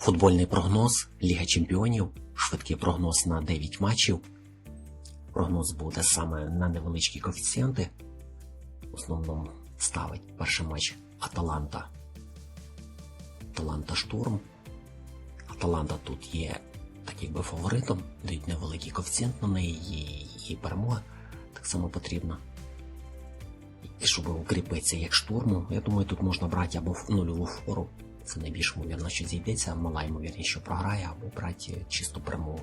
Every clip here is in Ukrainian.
Футбольний прогноз Ліга Чемпіонів. Швидкий прогноз на 9 матчів. Прогноз буде саме на невеличкі коефіцієнти. В основному ставить перший матч Аталанта. Аталанта Штурм. Аталанта тут є так якби фаворитом, дають невеликий коефіцієнт на неї, і, перемога так само потрібна. І щоб укріпитися як штурму, я думаю, тут можна брати або нульову фору. Це найбільш ймовірно, що зійдеться, мала ймовірність, що програє, або брати чисту перемогу.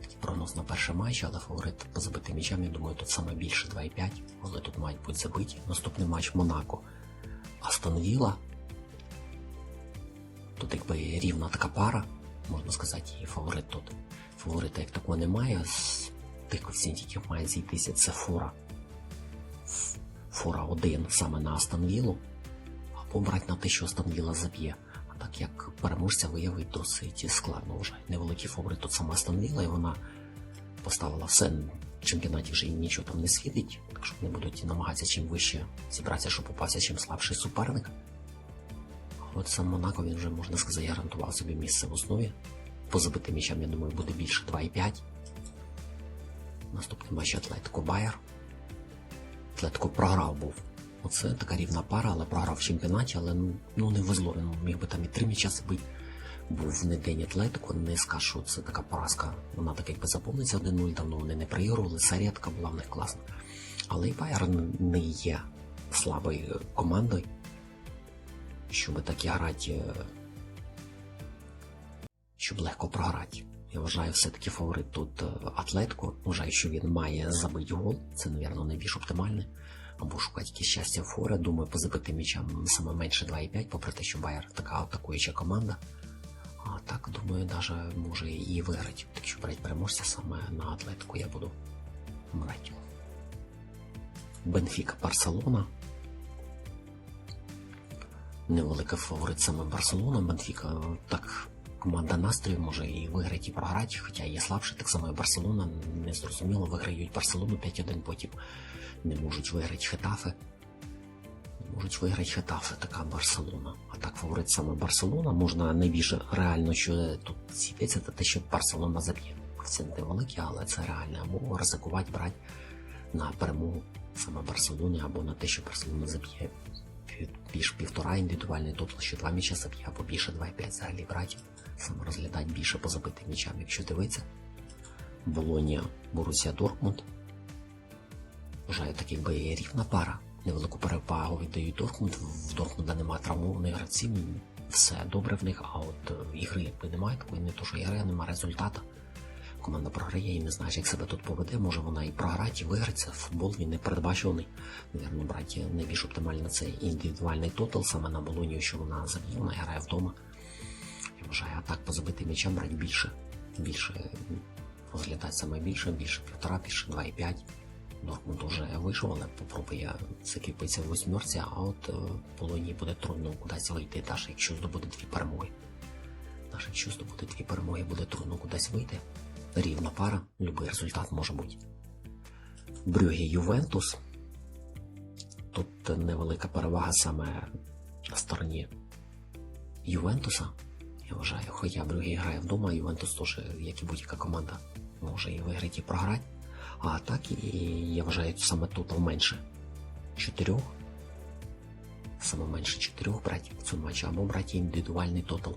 Такий прогноз на перший матч, але фаворит по забитим м'ячам, я думаю, тут саме більше 2,5, але тут мають бути забиті. Наступний матч Монако. Астон Вілла. Тут якби рівна така пара, можна сказати, і фаворит тут. Фаворита як такого немає. З тих коефіцієнтів, які має зійтися, це фора. Фора 1 саме на Астон Віллу, або брати на те, що Астон Вілла заб'є. А так як переможця виявить досить складно вже. Невеликий фаворит тут сама Астон Вілла, і вона поставила все в чемпіонаті вже їм нічого там не світить, так що вони будуть намагатися чим вище зібратися, щоб попався чим слабший суперник. От сам Монако він вже, можна сказати, гарантував собі місце в основі. По забитим м'ячам, я думаю, буде більше 2,5. Наступний матч Атлетико Байер. Атлетико програв був. Оце така рівна пара, але програв в чемпіонаті, але ну, ну не везло. Він міг би там і три м'яча забити. Був не день Атлетико, не скажу, що це така поразка. Вона так якби заповниться 1-0, давно вони не проігрували, серія була в них класна. Але і Байер не є слабою командою, щоб так і грати, е, щоб легко програти. Я вважаю, все-таки фаворит тут е, Атлетико. Вважаю, що він має забити гол. Це, мабуть, найбільш оптимальне. Або шукати якісь щастя в форе. Думаю, по забитим м'ячам саме менше 2,5, попри те, що Байер така атакуюча команда. А так, думаю, навіть може і виграти. Так що брати переможця саме на Атлетику я буду брати. Бенфіка Барселона. Невеликий фаворит саме Барселона. Бенфіка так команда настрою може і виграти, і програти, хоча є слабше, так само і Барселона. Не зрозуміло, виграють Барселону 5-1, потім не можуть виграти Хетафе. Не можуть виграти Хетафе, така Барселона. А так фаворит саме Барселона. Можна найбільше реально, що тут сіпеться, це те, що Барселона заб'є. Коефіцієнти великі, але це реально. Або ризикувати брати на перемогу саме Барселони, або на те, що Барселона заб'є півтора індивідуальний тотал, що два м'яча заб'є, або більше 2,5 взагалі брати. Саме розглядати більше по забитим м'ячам, якщо дивитися. Болонія, Борусія Дортмунд. Вважаю, так якби є рівна пара. Невелику перевагу віддають Дортмунд. В Дортмунда немає травмованих гравців, все добре в них, а от е, ігри якби немає такої, не то що ігри, а немає результату. Команда програє і не знаєш, як себе тут поведе. Може вона і програти, і виграється. Футбол він не передбачуваний. Навірно, брати найбільш оптимально це індивідуальний тотал, саме на Болонію, що вона заб'є, вона грає вдома. Я вважаю, а так по забитим брати більше. Більше розглядати саме більше, більше півтора, більше 2,5. Дортмунд уже вийшов, але попробує закріпитися в восьмерці, а от е, Полонії буде трудно кудись вийти, навіть якщо здобуде дві перемоги. Навіть якщо здобуде дві перемоги, буде трудно кудись вийти. Рівна пара, будь-який результат може бути. Брюге Ювентус. Тут невелика перевага саме на стороні Ювентуса. Я вважаю, хоча Брюге грає вдома, Ювентус теж, як і будь-яка команда, може і виграти, і програти. А так і я вважаю саме тотал менше чотирьох. Саме менше чотирьох брати в цьому матчі, або брати індивідуальний тотал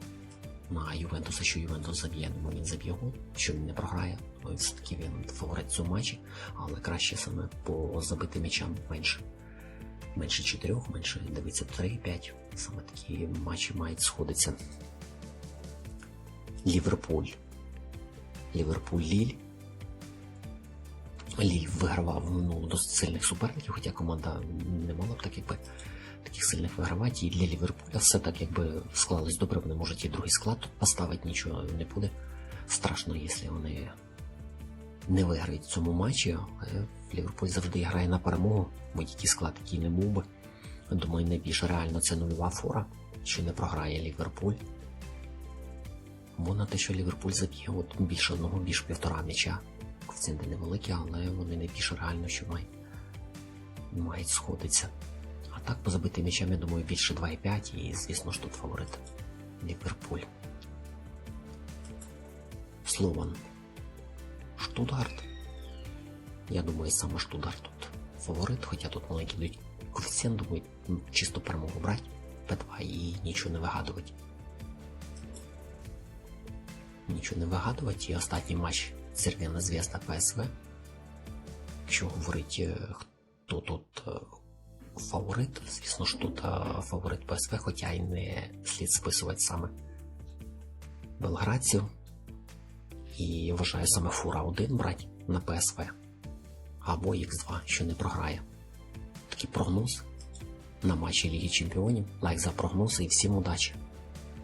на Ювентуса, що Ювентус заб'є, думаю, він заб'є гол, що він не програє. Ну, все-таки він фаворит в цьому матчі, але краще саме по забитим м'ячам менше. Менше чотирьох, менше дивиться 3-5. Саме такі матчі мають сходитися. Ліверпуль. Ліверпуль Ліль. Ліль вигравав ну, досить сильних суперників, хоча команда не мала б так, якби таких сильних вигравати. І для Ліверпуля все так якби склалось добре, вони можуть і другий склад тут поставити, нічого не буде. Страшно, якщо вони не виграють в цьому матчі. Ліверпуль завжди грає на перемогу, будь-який склад, який не був би. Думаю, найбільш реально це нульова фора, що не програє Ліверпуль. Бо на те, що Ліверпуль заб'є от більше одного, більше півтора м'яча. Коефіцієнти невеликі, але вони найбільш реально, що мають, мають сходитися. Так по забитим м'ячам, я думаю, більше 2,5 і, звісно ж, тут фаворит Ліверпуль. Слован. Штутгарт. Я думаю, саме Штутгарт тут фаворит, хоча тут маленький дають коефіцієнт, думаю, чисто перемогу брати П2 і нічого не вигадувати. Нічого не вигадувати. І останній матч Церв'яна Зв'язда ПСВ. Якщо говорить, е, хто тут е, фаворит, звісно ж тут фаворит ПСВ, хоча й не слід списувати саме белградців. І вважаю саме фура 1 брати на ПСВ або Х2, що не програє. Такий прогноз на матчі Ліги Чемпіонів. Лайк за прогноз і всім удачі!